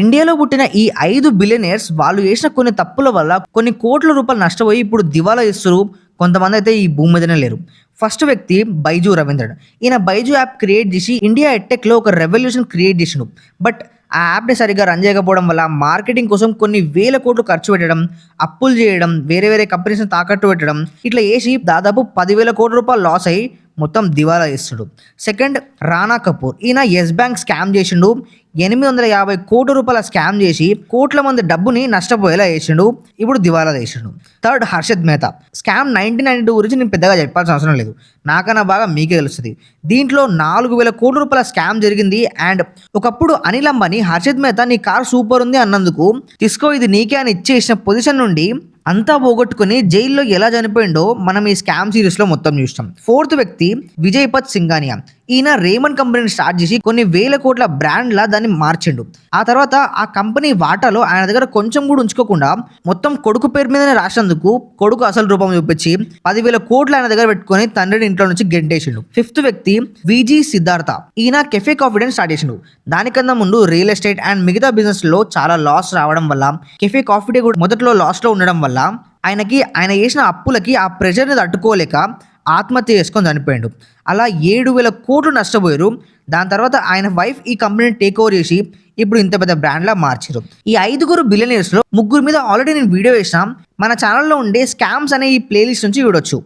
ఇండియాలో పుట్టిన ఈ ఐదు బిలియనర్స్ వాళ్ళు చేసిన కొన్ని తప్పుల వల్ల కొన్ని కోట్ల రూపాయలు నష్టపోయి ఇప్పుడు దివాలా ఇస్తారు కొంతమంది అయితే ఈ భూమి మీదనే లేరు. ఫస్ట్ వ్యక్తి బైజు రవీంద్రన్. ఈయన బైజు యాప్ క్రియేట్ చేసి ఇండియా ఎట్టెక్లో ఒక రెవల్యూషన్ క్రియేట్ చేసిండు. బట్ ఆ యాప్ని సరిగ్గా రన్ చేయకపోవడం వల్ల మార్కెటింగ్ కోసం కొన్ని వేల కోట్లు ఖర్చు పెట్టడం అప్పులు చేయడం వేరే వేరే కంపెనీస్ని తాకట్టు పెట్టడం ఇట్లా చేసి దాదాపు పదివేల కోట్ల రూపాయలు లాస్ అయ్యి మొత్తం దివాలా చేస్తాడు. సెకండ్ రానా కపూర్. ఈయన ఎస్ బ్యాంక్ స్కామ్ చేసిండు. ఎనిమిది వందల యాభై కోటి రూపాయల స్కామ్ చేసి కోట్ల మంది డబ్బుని నష్టపోయేలా చేసిండు. ఇప్పుడు దివాలా చేసిండు. Third Harshad Mehta. Scam nineteen ninety two గురించి నేను పెద్దగా చెప్పాల్సిన అవసరం లేదు. నాకన్నా బాగా మీకే తెలుస్తుంది. దీంట్లో నాలుగు వేల కోట్ల రూపాయల స్కామ్ జరిగింది అండ్ ఒకప్పుడు అనిల్ అంబానీ హర్షద్ మెహతా నీ కార్ సూపర్ ఉంది అన్నందుకు తీసుకో ఇది నీకే అని ఇచ్చేసిన పొజిషన్ నుండి అంతా పోగొట్టుకుని జైల్లో ఎలా చనిపోయిండో మనం ఈ స్కామ్ సిరీస్లో మొత్తం చూస్తాం. ఫోర్త్ వ్యక్తి విజయ్పత్ సింగానియా ఈయన రేమన్ కంపెనీని స్టార్ట్ చేసి కొన్ని వేల కోట్ల బ్రాండ్లా దాన్ని మార్చిండు. ఆ తర్వాత ఆ కంపెనీ వాటాలో ఆయన దగ్గర కొంచెం కూడా ఉంచుకోకుండా మొత్తం కొడుకు పేరు మీదనే రాసినందుకు కొడుకు అసలు రూపం చూపించి పదివేల కోట్లు ఆయన దగ్గర పెట్టుకొని తండ్రిని ఇంట్లో నుంచి గెంటేసిండు. ఫిఫ్త్ వ్యక్తి విజీ సిద్ధార్థ. ఈయన కెఫే కాఫిడెన్స్ స్టార్ట్ చేసిండు. దానికన్నా ముందు రియల్ ఎస్టేట్ అండ్ మిగతా బిజినెస్లో చాలా లాస్ రావడం వల్ల కెఫే కాఫీ డే కూడా మొదట్లో లాస్లో ఉండడం వల్ల ఆయనకి ఆయన చేసిన అప్పులకి ఆ ప్రెషర్ని తట్టుకోలేక ఆత్మహత్య చేసుకొని చనిపోయాడు. అలా ఏడు వేల కోట్లు నష్టపోయారు. దాని తర్వాత ఆయన వైఫ్ ఈ కంపెనీని టేక్ ఓవర్ చేసి ఇప్పుడు ఇంత పెద్ద బ్రాండ్లా మార్చారు ఈ ఐదుగురు బిలియనర్స్ ముగ్గురు మీద ఆల్రెడీ నేను వీడియో వేసినా మన ఛానల్లో ఉండే స్కామ్స్ అనే ఈ ప్లేలిస్ట్ నుంచి చూడొచ్చు.